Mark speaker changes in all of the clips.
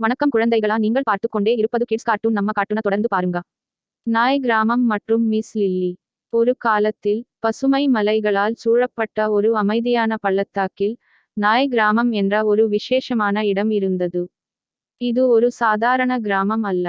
Speaker 1: வணக்கம் குழந்தைகளா நீங்கள் பார்த்து கொண்டே இருப்பது கிட்ஸ் கார்ட்டூன். நம்ம கார்ட்டூனை தொடர்ந்து பாருங்க. நாய் கிராமம் மற்றும் மிஸ் லில்லி. ஒரு காலத்தில் பசுமை மலைகளால் சூழப்பட்ட ஒரு அமைதியான பள்ளத்தாக்கில் நாய் கிராமம் என்ற ஒரு விசேஷமான இடம் இருந்தது. இது ஒரு சாதாரண கிராமம் அல்ல.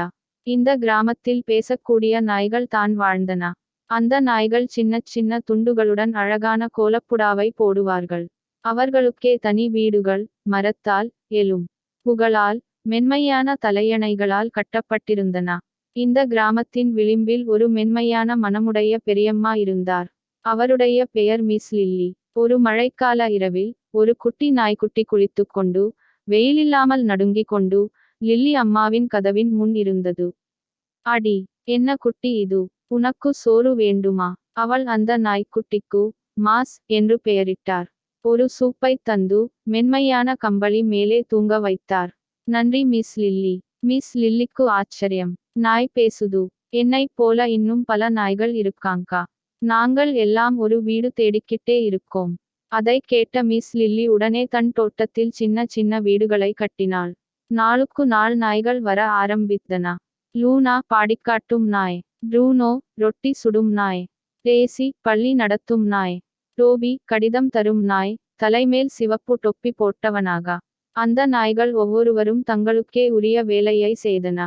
Speaker 1: இந்த கிராமத்தில் பேசக்கூடிய நாய்கள் தான் வாழ்ந்தன. அந்த நாய்கள் சின்ன சின்ன துண்டுகளுடன் அழகான கோலப்புடாவை போடுவார்கள். அவர்களுக்கே தனி வீடுகள் மரத்தால் எலும் புகழால் மென்மையான தலையணைகளால் கட்டப்பட்டிருந்தன. இந்த கிராமத்தின் விளிம்பில் ஒரு மென்மையான மனமுடைய பெரியம்மா இருந்தார். அவருடைய பெயர் மிஸ் லில்லி. ஒரு மழைக்கால இரவில் ஒரு குட்டி நாய்க்குட்டி குளித்துக் கொண்டு வெயிலில்லாமல் நடுங்கிக் கொண்டு லில்லி அம்மாவின் கதவின் முன் இருந்தது. அடி என்ன குட்டி இது? உனக்கு சோறு வேண்டுமா அவள் அந்த நாய்க்குட்டிக்கு மாஸ் என்று பெயரிட்டார். ஒரு சூப்பை தந்து மென்மையான கம்பளி மேலே தூங்க வைத்தார். நன்றி மிஸ் லில்லி. மிஸ் லில்லிக்கு ஆச்சரியம். நாய் பேசுது. என்னைப் போல இன்னும் பல நாய்கள் இருக்காங்கா? நாங்கள் எல்லாம் ஒரு வீடு தேடிக்கிட்டே இருக்கோம். அதை கேட்ட மிஸ் லில்லி உடனே தன் தோட்டத்தில் சின்ன சின்ன வீடுகளை கட்டினாள். நாளுக்கு நாள் நாய்கள் வர ஆரம்பித்தன. லூனா பாடிக்காட்டும் நாய். ப்ரூனோ ரொட்டி சுடும் நாய். ரேசி பள்ளி நடத்தும் நாய். டோபி கடிதம் தரும் நாய். தலைமேல் சிவப்பு டொப்பி போட்டவனாக? அந்த நாய்கள் ஒவ்வொருவரும் தங்களுக்கே உரிய வேலையை செய்தன.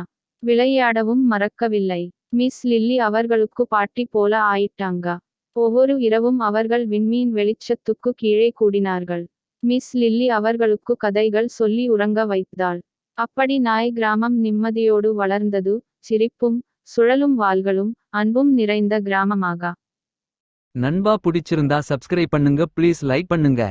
Speaker 1: விளையாடவும் மறக்கவில்லை. மிஸ் லில்லி அவர்களுக்கு பாட்டி போல ஆயிட்டாங்க. ஒவ்வொரு இரவும் அவர்கள் விண்மீன் வெளிச்சத்துக்கு கீழே கூடினார்கள். மிஸ் லில்லி அவர்களுக்கு கதைகள் சொல்லி உறங்க வைத்தாள். அப்படி நாய் கிராமம் நிம்மதியோடு வளர்ந்தது. சிரிப்பும் சுழலும் வாள்களும் அன்பும் நிறைந்த கிராமமாக.
Speaker 2: நண்பா புடிச்சிருந்தா சப்ஸ்கிரைப் பண்ணுங்க. ப்ளீஸ் லைக் பண்ணுங்க.